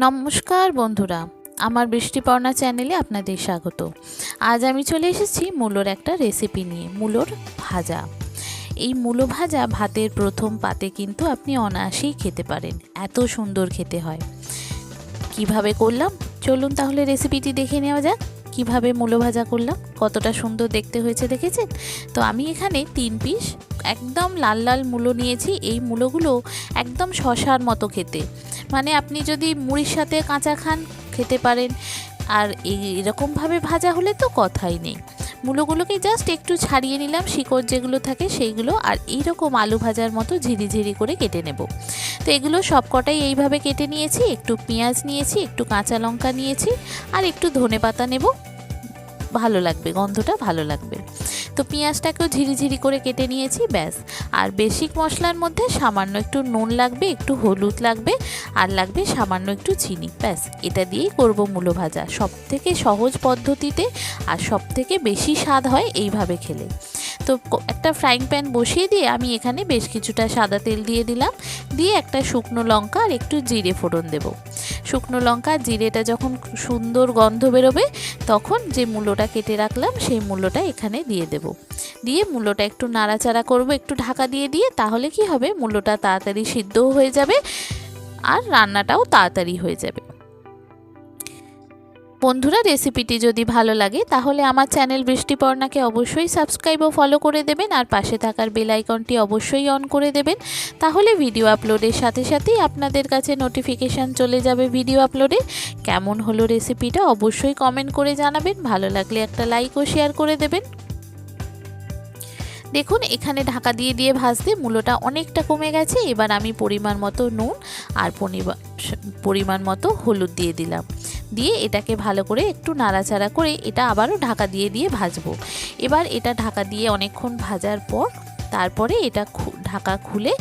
নমস্কার বন্ধুরা, আমার বৃষ্টিপর্ণা চ্যানেলে আপনাদের স্বাগত। আজ আমি চলে এসেছি মূলোর একটা রেসিপি নিয়ে, মূলোর ভাজা। এই মূলো ভাজা ভাতের প্রথম পাতে কিন্তু আপনি অনায়াসেই খেতে পারেন, এত সুন্দর খেতে হয়। কীভাবে করলাম? চলুন তাহলে রেসিপিটি দেখে নেওয়া যাক, কীভাবে মূলো ভাজা করলাম, কতটা সুন্দর দেখতে হয়েছে দেখেছেন? তো আমি এখানে তিন পিস একদম লাল লাল মূলো নিয়েছি, এই মূলোগুলো একদম শশার মতো খেতে। মানে আপনি যদি মুড়ির সাথে কাঁচা খান, খেতে পারেন। আর এরকমভাবে ভাজা হলে তো কথাই নেই। মূলোগুলোকে জাস্ট একটু ছাড়িয়ে নিলাম, শিকড় যেগুলো থাকে সেইগুলো, আর এইরকম আলু ভাজার মতো ঝিরিঝিরি করে কেটে নেব। তো এগুলো সব কটাই এইভাবে কেটে নিয়েছি, একটু পেঁয়াজ নিয়েছি, একটু কাঁচা লঙ্কা নিয়েছি, আর একটু ধনে পাতা নেব। ভালো লাগবে, গন্ধটা ভালো লাগবে। তো পেঁয়াজটাকেও ঝিরিঝিরি করে কেটে নিয়েছি, ব্যাস। আর বেসিক মশলার মধ্যে সামান্য একটু নুন লাগবে, একটু হলুদ লাগবে, আর লাগবে সামান্য একটু চিনি, ব্যাস। এটা দিয়েই করব মূলো ভাজা। সব থেকে সহজ পদ্ধতিতে আর সব থেকে বেশি স্বাদ হয় এইভাবে খেলে। তো একটা ফ্রাইং প্যান বসিয়ে দিয়ে আমি এখানে বেশ কিছুটা সাদা তেল দিয়ে দিলাম। দিয়ে একটা শুকনো লঙ্কা আর একটু জিরে ফোড়ন দেব। শুকনো লঙ্কা, জিরেটা যখন সুন্দর গন্ধ বেরোবে, তখন যে মূলোটা কেটে রাখলাম, সেই মূলোটা এখানে দিয়ে দেব। দিয়ে মূলোটা একটু নাড়াচাড়া করব, একটু ঢাকা দিয়ে দিয়ে তাহলে কি হবে? মূলোটা তাড়াতাড়ি সিদ্ধও হয়ে যাবে আর রান্নাটাও তাড়াতাড়ি হয়ে যাবে। বন্ধুরা রেসিপিটি যদি ভালো লাগে, তাহলে আমার চ্যানেল বৃষ্টিপর্ণাকে অবশ্যই সাবস্ক্রাইব ও ফলো করে দেবেন আর পাশে থাকার বেল আইকনটি অবশ্যই অন করে দেবেন। তাহলে ভিডিও আপলোডের সাথে সাথেই আপনাদের কাছে নোটিফিকেশান চলে যাবে ভিডিও আপলোডে। কেমন হলো রেসিপিটা অবশ্যই কমেন্ট করে জানাবেন, ভালো লাগলে একটা লাইক ও শেয়ার করে দেবেন। দেখুন, এখানে ঢাকা দিয়ে দিয়ে ভাজতে মূলোটা অনেকটা কমে গেছে, এবার আমি পরিমাণ মতো নুন আর পরিমাণ মতো হলুদ দিয়ে দিলাম। দিয়ে এটাকে ভালো করে একটু নাড়াচাড়া করে এটা আবারও ঢাকা দিয়ে দিয়ে ভাজবো। এবার এটা ঢাকা দিয়ে অনেকক্ষণ ভাজার পর তারপরে এটা ঢাকা খুলে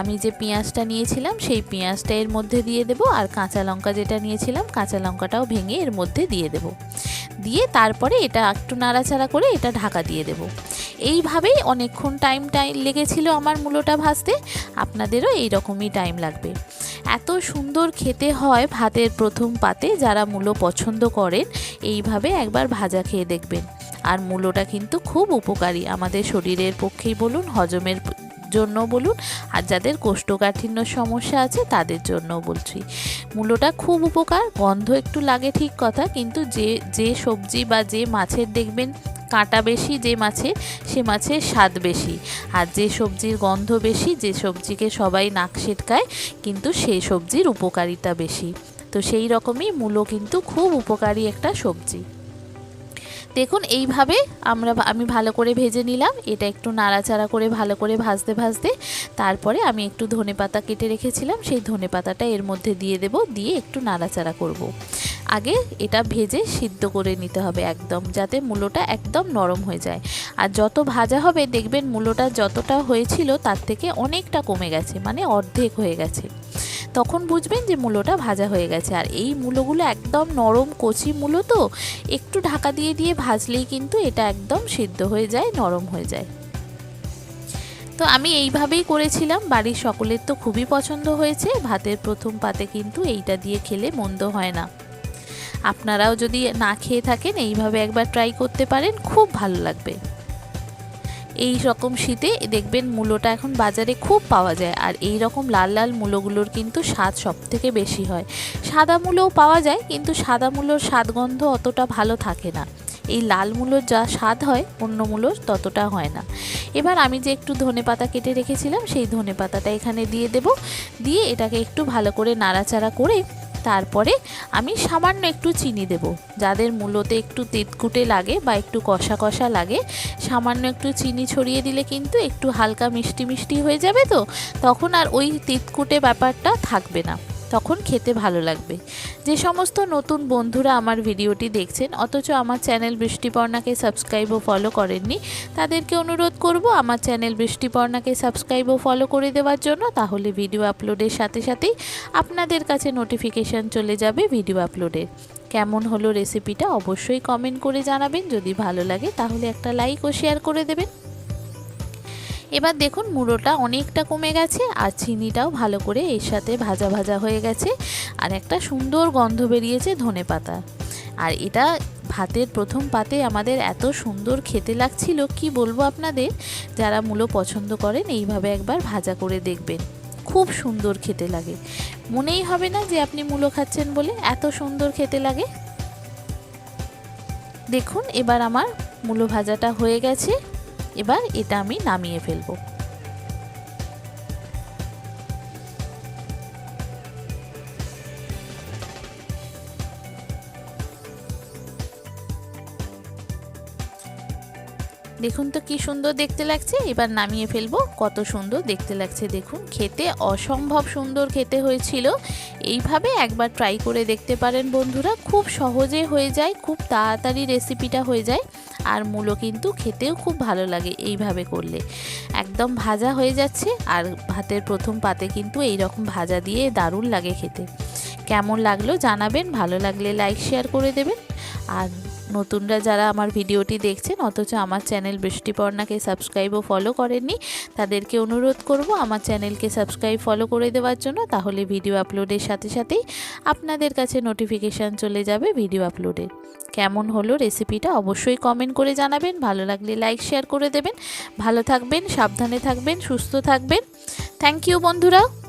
আমি যে পেঁয়াজটা নিয়েছিলাম সেই পেঁয়াজটা এর মধ্যে দিয়ে দেব আর কাঁচা লঙ্কা যেটা নিয়েছিলাম কাঁচা লঙ্কাটাও ভেঙে এর মধ্যে দিয়ে দেব। দিয়ে তারপরে এটা একটু নাড়াচাড়া করে এটা ঢাকা দিয়ে দেব। এইভাবেই অনেকক্ষণ টাইম টাইম লেগেছিল আমার মূলোটা ভাজতে। আপনাদেরও এই রকমই টাইম লাগবে। এত সুন্দর খেতে হয় ভাতের প্রথম পাতে যারা মূলো পছন্দ করেন, এইভাবে একবার ভাজা খেয়ে দেখবেন। আর মূলোটা কিন্তু খুব উপকারী আমাদের শরীরের পক্ষেই বলুন, হজমের জন্য বলুন, আর যাদের কোষ্ঠকাঠিন্য সমস্যা আছে তাদের জন্য বলছি। মূলোটা খুব উপকার, গন্ধ একটু লাগে ঠিক কথা, কিন্তু যে যে সবজি বা যে মাছের দেখবেন কাঁটা বেশি, যে মাছের সে মাছের স্বাদ বেশি। আর যে সবজির গন্ধ বেশি, যে সবজিকে সবাই নাক সেটকায় কিন্তু সেই সবজির উপকারিতা বেশি। তো সেই রকমই মূলো কিন্তু খুব উপকারী একটা সবজি। দেখুন, এইভাবে আমরা আমি ভালো করে ভেজে নিলাম। এটা একটু নাড়াচাড়া করে ভালো করে ভাজতে ভাজতে। তারপরে আমি একটু ধনে পাতা কেটে রেখেছিলাম। সেই ধনে পাতাটা এর মধ্যে দিয়ে দেব। দিয়ে একটু নাড়াচাড়া করব। আগে এটা ভেজে সিদ্ধ করে নিতে হবে একদম, যাতে মূলোটা একদম নরম হয়ে যায়। আর যত ভাজা হবে, দেখবেন মূলোটা যতটা হয়েছিল, তার থেকে অনেকটা কমে গেছে। মানে অর্ধেক হয়ে গেছে। তখন বুঝবেন যে মূলোটা ভাজা হয়ে গেছে। আর এই মূলোগুলো একদম নরম কচি মূলো তো, একটু ঢাকা দিয়ে দিয়ে ভাজলেই কিন্তু এটা একদম সিদ্ধ হয়ে যায়, নরম হয়ে যায়। তো আমি এইভাবেই করেছিলাম, বাড়ির সকলের তো খুবই পছন্দ হয়েছে, ভাতের প্রথম পাতে কিন্তু এইটা দিয়ে খেলে মন্দ হয় না। আপনারাও যদি না খেয়ে থাকেন, এইভাবে একবার ট্রাই করতে পারেন, খুব ভালো লাগবে। এই রকম শীতে দেখবেন মূলোটা এখন বাজারে খুব পাওয়া যায়। আর এই রকম লাল লাল মূলোগুলোর কিন্তু স্বাদ সব থেকে বেশি হয়। সাদা মূলোও পাওয়া যায়, কিন্তু সাদা মূলোর স্বাদগন্ধ অতটা ভালো থাকে না। এই লাল মূলোর যা স্বাদ হয়, অন্য মূলোর ততটা হয় না। এবার আমি যে একটু ধনে পাতা কেটে রেখেছিলাম, সেই ধনে পাতাটা এখানে দিয়ে দেব। দিয়ে এটাকে একটু ভালো করে নাড়াচাড়া করে তারপরে আমি সামান্য একটু চিনি দেব। যাদের মূলতে একটু তেতকুটে লাগে বা একটু কষা কষা লাগে, সামান্য একটু চিনি ছড়িয়ে দিলে কিন্তু একটু হালকা মিষ্টি মিষ্টি হয়ে যাবে তো? তখন আর ওই তেতকুটে ব্যাপারটা থাকবে না। তখন খেতে ভালো লাগবে। যে সমস্ত নতুন বন্ধুরা আমার ভিডিওটি দেখছেন, অথচ আমার চ্যানেল বৃষ্টিপর্ণাকে সাবস্ক্রাইব ও ফলো করেননি, তাদেরকে অনুরোধ করব আমার চ্যানেল বৃষ্টিপর্ণাকে সাবস্ক্রাইব ও ফলো করে দেওয়ার জন্য, তাহলে ভিডিও আপলোডের সাথে সাথেই আপনাদের কাছে নোটিফিকেশান চলে যাবে ভিডিও আপলোডের। কেমন হলো রেসিপিটা অবশ্যই কমেন্ট করে জানাবেন, যদি ভালো লাগে তাহলে একটা লাইক ও শেয়ার করে দেবেন। এবার দেখুন মুড়োটা অনেকটা কমে গেছে আর চিনিটাও ভালো করে এর সাথে ভাজা ভাজা হয়ে গেছে আর একটা সুন্দর গন্ধ বেরিয়েছে ধনে পাতা। আর এটা ভাতের প্রথম পাতে আমাদের এত সুন্দর খেতে লাগছিল, কি বলব আপনাদের? যারা মূলো পছন্দ করেন এইভাবে একবার ভাজা করে দেখবেন। খুব সুন্দর খেতে লাগে। মনেই হবে না যে আপনি মূলো খাচ্ছেন বলে এত সুন্দর খেতে লাগে। দেখুন এবার আমার মূলো ভাজাটা হয়ে গেছে। এবার এটা আমি নামিয়ে ফেলব। দেখুন তো কি সুন্দর দেখতে লাগছে। এবার নামিয়ে ফেলব। কত সুন্দর দেখতে লাগছে দেখুন। খেতে অসম্ভব সুন্দর খেতে হয়েছিল। এইভাবে একবার ট্রাই করে দেখতে পারেন বন্ধুরা। খুব সহজে হয়ে যায়, খুব তাড়াতাড়ি রেসিপিটা হয়ে যায়। আর মূলো কিন্তু খেতেও খুব ভালো লাগে এইভাবে করলে। একদম ভাজা হয়ে যাচ্ছে। আর ভাতের প্রথম পাতে কিন্তু এই রকম ভাজা দিয়ে দারুণ লাগে খেতে। কেমন লাগল জানাবেন। ভালো লাগলে লাইক শেয়ার করে দেবেন। আর নতুনরা যারা আমার ভিডিওটি দেখছেন, অথচ আমার চ্যানেল বৃষ্টিপর্ণাকে সাবস্ক্রাইব ও ফলো করেননি, তাদেরকে অনুরোধ করব আমার চ্যানেলকে সাবস্ক্রাইব ফলো করে দেওয়ার জন্য। তাহলে ভিডিও আপলোডের সাথে সাথেই আপনাদের কাছে নোটিফিকেশান চলে যাবে ভিডিও আপলোডের কেমন হলো রেসিপিটা অবশ্যই কমেন্ট করে জানাবেন। ভালো লাগলে লাইক শেয়ার করে দেবেন। ভালো থাকবেন, সাবধানে থাকবেন, সুস্থ থাকবেন। থ্যাংক ইউ বন্ধুরা।